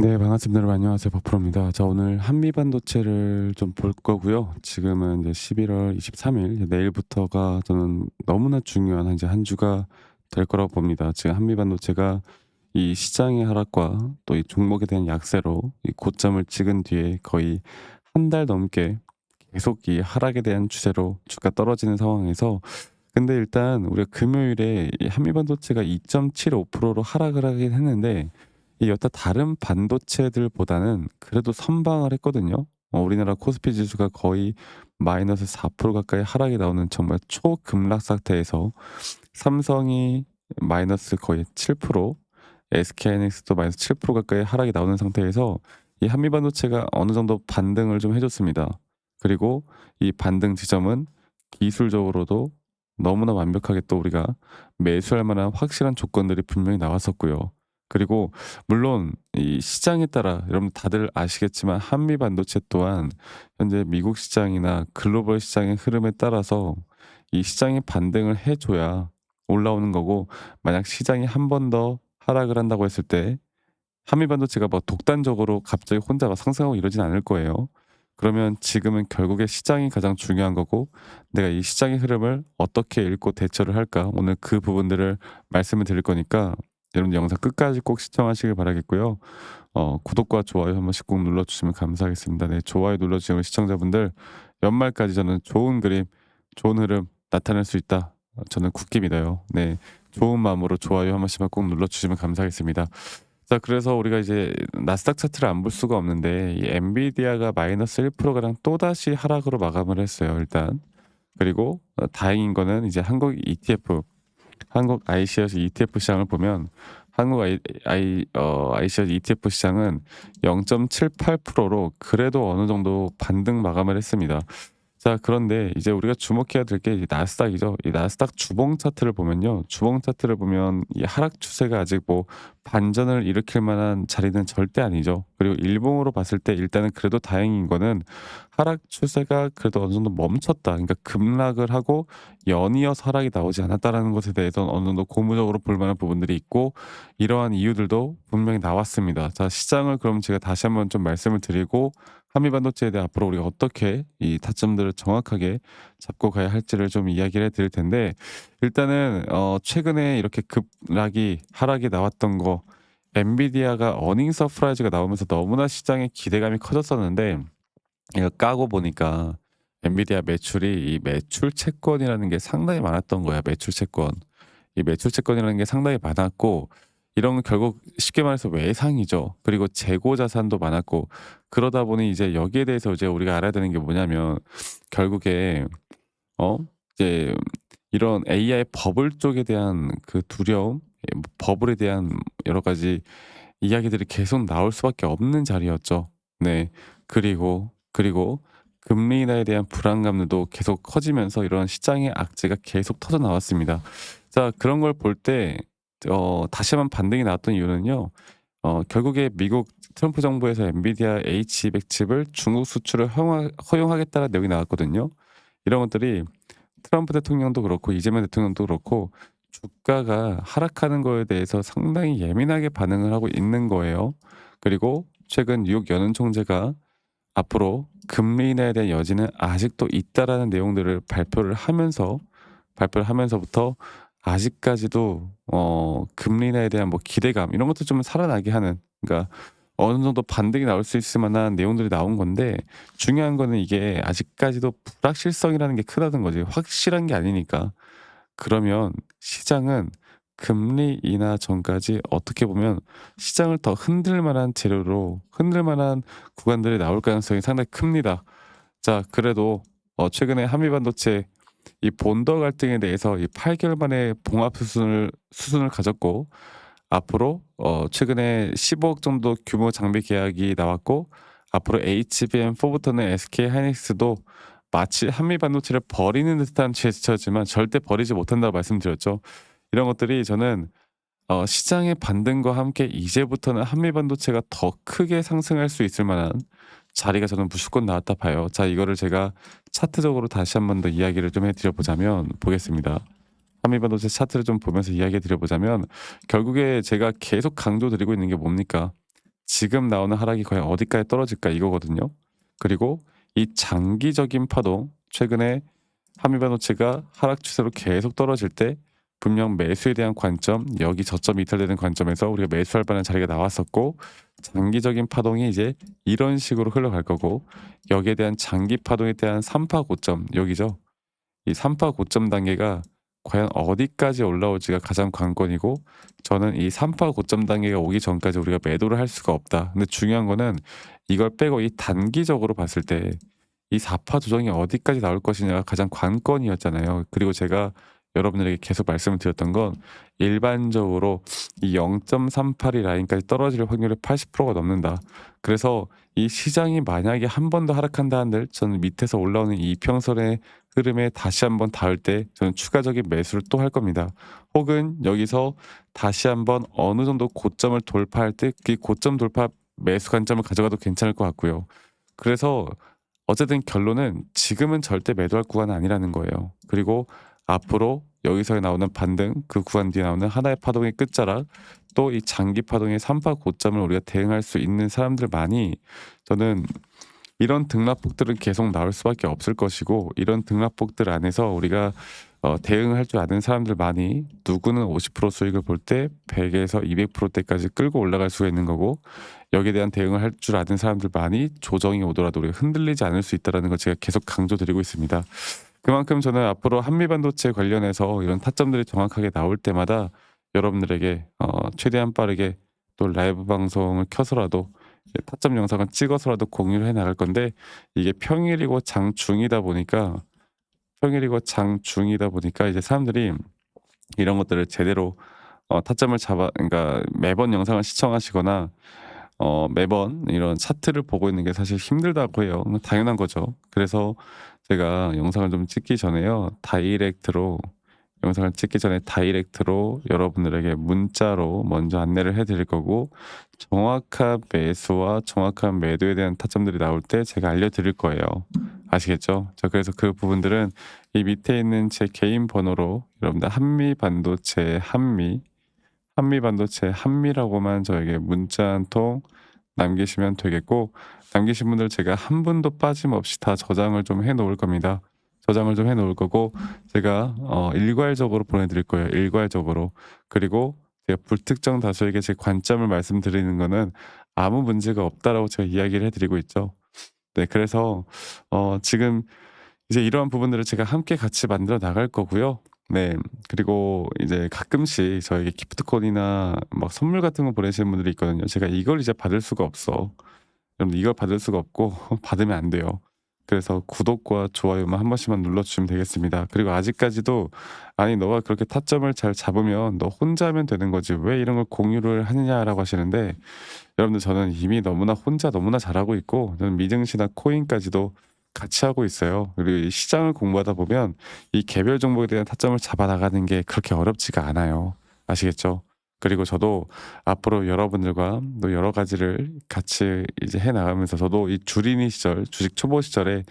네 반갑습니다. 여러분 안녕하세요. 버프로입니다. 자 오늘 한미 반도체를 좀 볼 거고요. 지금은 이제 11월 23일 이제 내일부터가 저는 너무나 중요한 이제 한 주가 될 거라고 봅니다. 지금 한미 반도체가 이 시장의 하락과 또 이 종목에 대한 약세로 이 고점을 찍은 뒤에 거의 한 달 넘게 계속 이 하락에 대한 추세로 주가 떨어지는 상황에서 근데 일단 우리가 금요일에 이 한미 반도체가 2.75%로 하락을 하긴 했는데 이 여타 다른 반도체들보다는 그래도 선방을 했거든요. 어, 우리나라 코스피 지수가 거의 마이너스 4% 가까이 하락이 나오는 정말 초급락 상태에서 삼성이 마이너스 거의 7%, SK하이닉스도 마이너스 7% 가까이 하락이 나오는 상태에서 이 한미 반도체가 어느 정도 반등을 좀 해줬습니다. 그리고 이 반등 지점은 기술적으로도 너무나 완벽하게 또 우리가 매수할 만한 확실한 조건들이 분명히 나왔었고요. 그리고 물론 이 시장에 따라 여러분 다들 아시겠지만 한미 반도체 또한 현재 미국 시장이나 글로벌 시장의 흐름에 따라서 이 시장이 반등을 해줘야 올라오는 거고 만약 시장이 한 번 더 하락을 한다고 했을 때 한미 반도체가 뭐 독단적으로 갑자기 혼자 막 상승하고 이러진 않을 거예요. 그러면 지금은 결국에 시장이 가장 중요한 거고 내가 이 시장의 흐름을 어떻게 읽고 대처를 할까 오늘 그 부분들을 말씀을 드릴 거니까 여러분 영상 끝까지 꼭 시청하시길 바라겠고요. 어, 구독과 좋아요 한 번씩 꼭 눌러주시면 감사하겠습니다. 네, 좋아요 눌러주시면 시청자분들 연말까지 저는 좋은 그림, 좋은 흐름 나타낼 수 있다. 어, 저는 굳게 믿어요. 네, 좋은 마음으로 좋아요 한 번씩만 꼭 눌러주시면 감사하겠습니다. 자, 그래서 우리가 이제 나스닥 차트를 안 볼 수가 없는데 이 엔비디아가 마이너스 1%가량 또다시 하락으로 마감을 했어요. 일단 그리고 어, 다행인 거는 이제 한국 ETF 한국 ICS ETF 시장을 보면 한국 I, I, 어, ICS ETF 시장은 0.78%로 그래도 어느 정도 반등 마감을 했습니다. 자, 그런데 이제 우리가 주목해야 될 게 나스닥이죠. 이 나스닥 주봉 차트를 보면요. 주봉 차트를 보면 이 하락 추세가 아직 뭐 반전을 일으킬 만한 자리는 절대 아니죠. 그리고 일봉으로 봤을 때 일단은 그래도 다행인 거는 하락 추세가 그래도 어느 정도 멈췄다. 그러니까 급락을 하고 연이어서 하락이 나오지 않았다라는 것에 대해서는 어느 정도 고무적으로 볼 만한 부분들이 있고 이러한 이유들도 분명히 나왔습니다. 자, 시장을 그럼 제가 다시 한번 좀 말씀을 드리고 한미 반도체에 대해 앞으로 우리가 어떻게 이 타점들을 정확하게 잡고 가야 할지를 좀 이야기를 해 드릴 텐데 일단은 어 최근에 이렇게 급락이 하락이 나왔던 거 엔비디아가 어닝 서프라이즈가 나오면서 너무나 시장의 기대감이 커졌었는데 이거 까고 보니까 엔비디아 매출이 이 매출 채권이라는 게 상당히 많았던 거야. 매출 채권. 이 매출 채권이라는 게 상당히 많았고 이런 건 결국 쉽게 말해서 외상이죠. 그리고 재고 자산도 많았고 그러다 보니 이제 여기에 대해서 이제 우리가 알아야 되는 게 뭐냐면 결국에 어 이제 이런 AI 버블 쪽에 대한 그 두려움, 예, 뭐 버블에 대한 여러 가지 이야기들이 계속 나올 수밖에 없는 자리였죠. 네. 그리고 그리고 금리 인하에 대한 불안감도 계속 커지면서 이런 시장의 악재가 계속 터져 나왔습니다. 자, 그런 걸 볼 때 어, 다시 한번 반등이 나왔던 이유는요. 어, 결국에 미국 트럼프 정부에서 엔비디아 H200 칩을 중국 수출을 허용하, 허용하겠다는 내용이 나왔거든요. 이런 것들이 트럼프 대통령도 그렇고 이재명 대통령도 그렇고 주가가 하락하는 거에 대해서 상당히 예민하게 반응을 하고 있는 거예요. 그리고 최근 뉴욕 연은 총재가 앞으로 금리 인하에 대한 여지는 아직도 있다라는 내용들을 발표를 하면서 발표를 하면서부터 아직까지도 어 금리 인하에 대한 뭐 기대감 이런 것도 좀 살아나게 하는 그러니까 어느 정도 반등이 나올 수 있을 만한 내용들이 나온 건데 중요한 거는 이게 아직까지도 불확실성이라는 게 크다는 거지 확실한 게 아니니까 그러면 시장은 금리 인하 전까지 어떻게 보면 시장을 더 흔들 만한 재료로 흔들 만한 구간들이 나올 가능성이 상당히 큽니다. 자, 그래도 어 최근에 한미 반도체 이 본더 갈등에 대해서 이 8개월 만에 봉합 수순을 수순을 가졌고 앞으로 어 최근에 15억 정도 규모 장비 계약이 나왔고 앞으로 HBM4부터는 SK 하이닉스도 마치 한미 반도체를 버리는 듯한 제스처지만 절대 버리지 못한다고 말씀드렸죠. 이런 것들이 저는 어 시장의 반등과 함께 이제부터는 한미 반도체가 더 크게 상승할 수 있을 만한 자리가 저는 무조건 나왔다 봐요. 자, 이거를 제가 차트적으로 다시 한 번 더 이야기를 좀 해드려 보자면 보겠습니다. 한미 반도체 차트를 좀 보면서 이야기 드려 보자면 결국에 제가 계속 강조드리고 있는 게 뭡니까? 지금 나오는 하락이 과연 어디까지 떨어질까 이거거든요. 그리고 이 장기적인 파동 최근에 한미반도체가 하락 추세로 계속 떨어질 때 분명 매수에 대한 관점 여기 저점이 이탈되는 관점에서 우리가 매수할 만한 자리가 나왔었고 장기적인 파동이 이제 이런 식으로 흘러갈 거고 여기에 대한 장기 파동에 대한 3파 고점 여기죠. 이 3파 고점 단계가 과연 어디까지 올라올지가 가장 관건이고 저는 이 3파 고점 단계가 오기 전까지 우리가 매도를 할 수가 없다. 근데 중요한 거는 이걸 빼고 이 단기적으로 봤을 때 이 4파 조정이 어디까지 나올 것이냐가 가장 관건이었잖아요. 그리고 제가 여러분들에게 계속 말씀을 드렸던 건 일반적으로 이 0.38이 라인까지 떨어질 확률이 80%가 넘는다. 그래서 이 시장이 만약에 한 번 더 하락한다 한들 저는 밑에서 올라오는 이 이평선의 흐름에 다시 한번 닿을 때 저는 추가적인 매수를 또 할 겁니다. 혹은 여기서 다시 한번 어느 정도 고점을 돌파할 때 그 고점 돌파 매수 관점을 가져가도 괜찮을 것 같고요. 그래서 어쨌든 결론은 지금은 절대 매도할 구간은 아니라는 거예요. 그리고 앞으로 여기서 나오는 반등, 그 구간 뒤에 나오는 하나의 파동의 끝자락, 또 이 장기 파동의 3파 고점을 우리가 대응할 수 있는 사람들만이 저는 이런 등락폭들은 계속 나올 수밖에 없을 것이고 이런 등락폭들 안에서 우리가 어, 대응할 줄 아는 사람들만이 누구는 50% 수익을 볼 때 100에서 200%대까지 끌고 올라갈 수가 있는 거고 여기에 대한 대응을 할 줄 아는 사람들만이 조정이 오더라도 우리가 흔들리지 않을 수 있다는 걸 제가 계속 강조드리고 있습니다. 그만큼 저는 앞으로 한미 반도체 관련해서 이런 타점들이 정확하게 나올 때마다 여러분들에게 어, 최대한 빠르게 또 라이브 방송을 켜서라도 타점 영상을 찍어서라도 공유를 해 나갈 건데 이게 평일이고 장중이다 보니까 평일이고 장중이다 보니까 이제 사람들이 이런 것들을 제대로 어, 타점을 잡아 그러니까 매번 영상을 시청하시거나 어, 매번 이런 차트를 보고 있는 게 사실 힘들다고 해요. 당연한 거죠. 그래서 제가 영상을 좀 찍기 전에요. 다이렉트로 영상을 찍기 전에 다이렉트로 여러분들에게 문자로 먼저 안내를 해드릴 거고 정확한 매수와 정확한 매도에 대한 타점들이 나올 때 제가 알려드릴 거예요. 아시겠죠? 자 그래서 그 부분들은 이 밑에 있는 제 개인 번호로 여러분들 한미 반도체 한미 한미 반도체 한미라고만 저에게 문자 한 통 남기시면 되겠고 남기신 분들 제가 한 분도 빠짐없이 다 저장을 좀 해 놓을 겁니다. 저장을 좀 해 놓을 거고 제가 어 일괄적으로 보내드릴 거예요. 일괄적으로 그리고 제가 불특정 다수에게 제 관점을 말씀드리는 거는 아무 문제가 없다라고 제가 이야기를 해드리고 있죠. 네, 그래서 어 지금 이제 이러한 부분들을 제가 함께 같이 만들어 나갈 거고요. 네, 그리고 이제 가끔씩 저에게 기프트콘이나 막 선물 같은 거 보내시는 분들이 있거든요. 제가 이걸 이제 받을 수가 없어. 여러분 이걸 받을 수가 없고 받으면 안 돼요. 그래서 구독과 좋아요만 한 번씩만 눌러주시면 되겠습니다. 그리고 아직까지도 아니 너가 그렇게 타점을 잘 잡으면 너 혼자 하면 되는 거지 왜 이런 걸 공유를 하느냐라고 하시는데 여러분들 저는 이미 너무나 혼자 너무나 잘하고 있고 저는 미증시나 코인까지도 같이 하고 있어요. 그리고 이 시장을 공부하다 보면 이 개별 종목에 대한 타점을 잡아 나가는 게 그렇게 어렵지가 않아요. 아시겠죠? 그리고 저도 앞으로 여러분들과 또 여러 가지를 같이 이제 해 나가면서 저도 이 주린이 시절, 주식 초보 시절에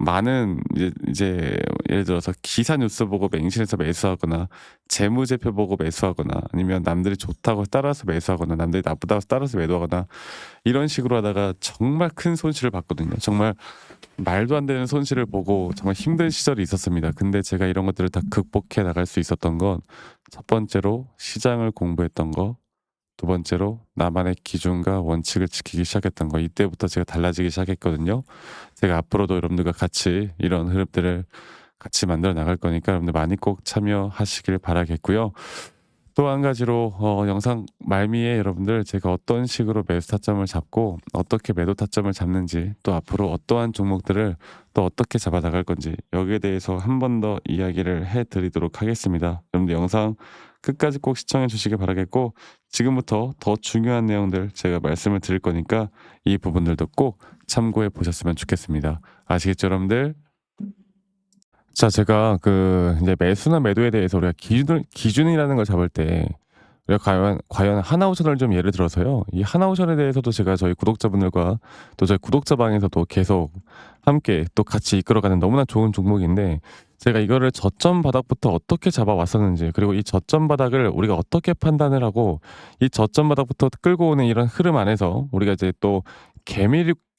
많은 이제, 이제 예를 들어서 기사 뉴스 보고 맹신해서 매수하거나 재무제표 보고 매수하거나 아니면 남들이 좋다고 따라서 매수하거나 남들이 나쁘다고 따라서 매도하거나 이런 식으로 하다가 정말 큰 손실을 봤거든요. 정말 말도 안 되는 손실을 보고 정말 힘든 시절이 있었습니다. 근데 제가 이런 것들을 다 극복해 나갈 수 있었던 건 첫 번째로 시장을 공부했던 거, 두 번째로 나만의 기준과 원칙을 지키기 시작했던 거 이때부터 제가 달라지기 시작했거든요. 제가 앞으로도 여러분들과 같이 이런 흐름들을 같이 만들어 나갈 거니까 여러분들 많이 꼭 참여하시길 바라겠고요. 또 한 가지로 어, 영상 말미에 여러분들 제가 어떤 식으로 매수 타점을 잡고 어떻게 매도 타점을 잡는지 또 앞으로 어떠한 종목들을 또 어떻게 잡아 나갈 건지 여기에 대해서 한 번 더 이야기를 해드리도록 하겠습니다. 여러분들 영상 끝까지 꼭 시청해 주시길 바라겠고 지금부터 더 중요한 내용들 제가 말씀을 드릴 거니까 이 부분들도 꼭 참고해 보셨으면 좋겠습니다. 아시겠죠, 여러분들? 자, 제가 그 이제 매수나 매도에 대해서 우리가 기준을 기준이라는 걸 잡을 때 우리가 과연 과연 하나오션을 좀 예를 들어서요. 이 하나오션에 대해서도 제가 저희 구독자분들과 또 저희 구독자 방에서도 계속 함께 또 같이 이끌어가는 너무나 좋은 종목인데 제가 이거를 저점 바닥부터 어떻게 잡아왔었는지 그리고 이 저점 바닥을 우리가 어떻게 판단을 하고 이 저점 바닥부터 끌고 오는 이런 흐름 안에서 우리가 이제 또 개미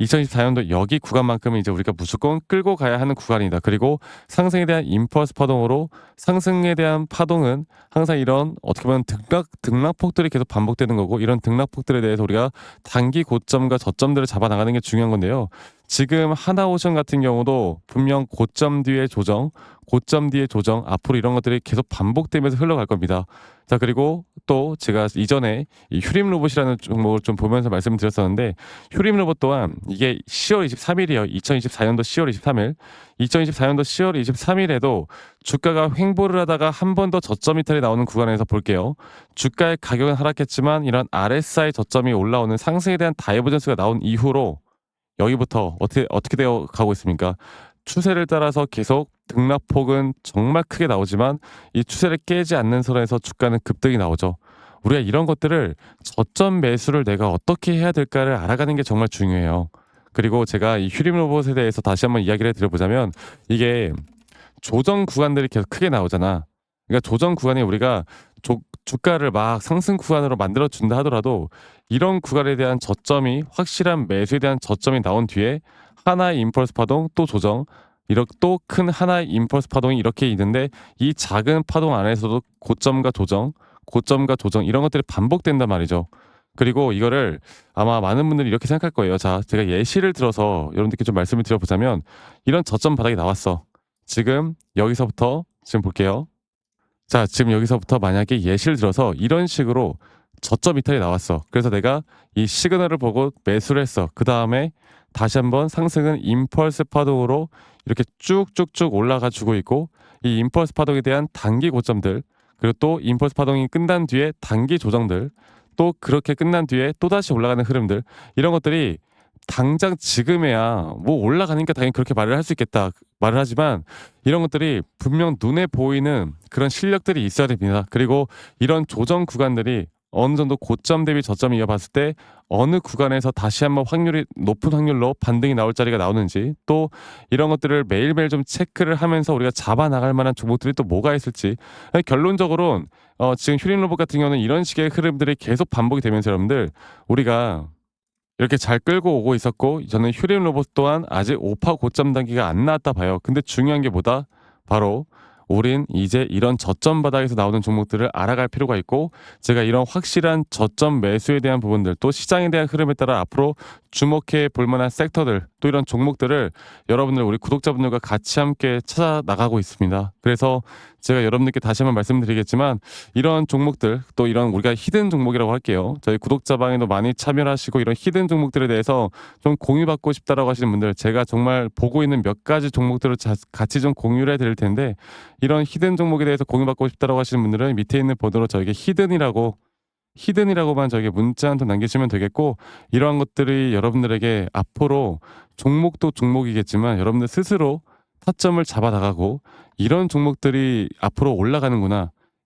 2024년도 여기 구간만큼은 이제 우리가 무조건 끌고 가야 하는 구간이다. 그리고 상승에 대한 임펄스 파동으로 상승에 대한 파동은 항상 이런 어떻게 보면 등락 등락폭들이 계속 반복되는 거고 이런 등락폭들에 대해서 우리가 단기 고점과 저점들을 잡아 나가는 게 중요한 건데요. 지금 하나오션 같은 경우도 분명 고점 뒤에 조정, 고점 뒤에 조정, 앞으로 이런 것들이 계속 반복되면서 흘러갈 겁니다. 자, 그리고 또 제가 이전에 이 휴림 로봇이라는 종목을 좀 보면서 말씀드렸었는데 휴림 로봇 또한 이게 10월 23일이에요. 2024년도 10월 23일. 2024년도 10월 23일에도 주가가 횡보를 하다가 한 번 더 저점 이탈이 나오는 구간에서 볼게요. 주가의 가격은 하락했지만 이런 RSI 저점이 올라오는 상승에 대한 다이버전스가 나온 이후로 여기부터 어떻게 어떻게 되어 가고 있습니까? 추세를 따라서 계속 등락폭은 정말 크게 나오지만 이 추세를 깨지 않는 선에서 주가는 급등이 나오죠. 우리가 이런 것들을 저점 매수를 내가 어떻게 해야 될까를 알아가는 게 정말 중요해요. 그리고 제가 이 휴림 로봇에 대해서 다시 한번 이야기를 드려보자면 이게 조정 구간들이 계속 크게 나오잖아. 그러니까 조정 구간에 우리가 조, 주가를 막 상승 구간으로 만들어 준다 하더라도 이런 구간에 대한 저점이 확실한 매수에 대한 저점이 나온 뒤에 하나의 임펄스 파동 또 조정 이렇게 또 큰 하나의 임펄스 파동이 이렇게 있는데 이 작은 파동 안에서도 고점과 조정 고점과 조정 이런 것들이 반복된단 말이죠. 그리고 이거를 아마 많은 분들이 이렇게 생각할 거예요. 자, 제가 예시를 들어서 여러분들께 좀 말씀을 드려보자면 이런 저점 바닥이 나왔어. 지금 여기서부터 지금 볼게요. 자, 지금 여기서부터 만약에 예시를 들어서 이런 식으로 저점 이탈이 나왔어. 그래서 내가 이 시그널을 보고 매수를 했어. 그 다음에 다시 한번 상승은 임펄스 파동으로 이렇게 쭉쭉쭉 올라가 주고 있고 이 임펄스 파동에 대한 단기 고점들 그리고 또 임펄스 파동이 끝난 뒤에 단기 조정들 또 그렇게 끝난 뒤에 또 다시 올라가는 흐름들 이런 것들이 당장 지금에야 뭐 올라가니까 당연히 그렇게 말을 할 수 있겠다 말을 하지만 이런 것들이 분명 눈에 보이는 그런 실력들이 있어야 됩니다. 그리고 이런 조정 구간들이 어느 정도 고점 대비 저점 이어봤을 때 어느 구간에서 다시 한번 확률이 높은 확률로 반등이 나올 자리가 나오는지 또 이런 것들을 매일매일 좀 체크를 하면서 우리가 잡아 나갈 만한 종목들이 또 뭐가 있을지 결론적으로는 어, 지금 휴린 로봇 같은 경우는 이런 식의 흐름들이 계속 반복이 되면서 여러분들 우리가 이렇게 잘 끌고 오고 있었고 저는 휴림 로봇 또한 아직 오파 고점 단계가 안 나왔다 봐요. 근데 중요한 게 뭐다? 바로 우린 이제 이런 저점 바닥에서 나오는 종목들을 알아갈 필요가 있고 제가 이런 확실한 저점 매수에 대한 부분들 또 시장에 대한 흐름에 따라 앞으로 주목해 볼 만한 섹터들 또 이런 종목들을 여러분들 우리 구독자분들과 같이 함께 찾아 나가고 있습니다. 그래서 제가 여러분들께 다시 한번 말씀드리겠지만 이런 종목들 또 이런 우리가 히든 종목이라고 할게요. 저희 구독자 방에도 많이 참여하시고 이런 히든 종목들에 대해서 좀 공유받고 싶다라고 하시는 분들 제가 정말 보고 있는 몇 가지 종목들을 자, 같이 좀 공유를 해드릴 텐데 이런 히든 종목에 대해서 공유받고 싶다라고 하시는 분들은 밑에 있는 번호로 저에게 히든이라고 히든이라고만 저에게 문자 한 통 남기시면 되겠고 이러한 것들이 여러분들에게 앞으로 종목도 종목이겠지만 여러분들 스스로 타점을 잡아 나가고 이런 종목들이 앞으로 올라가는구나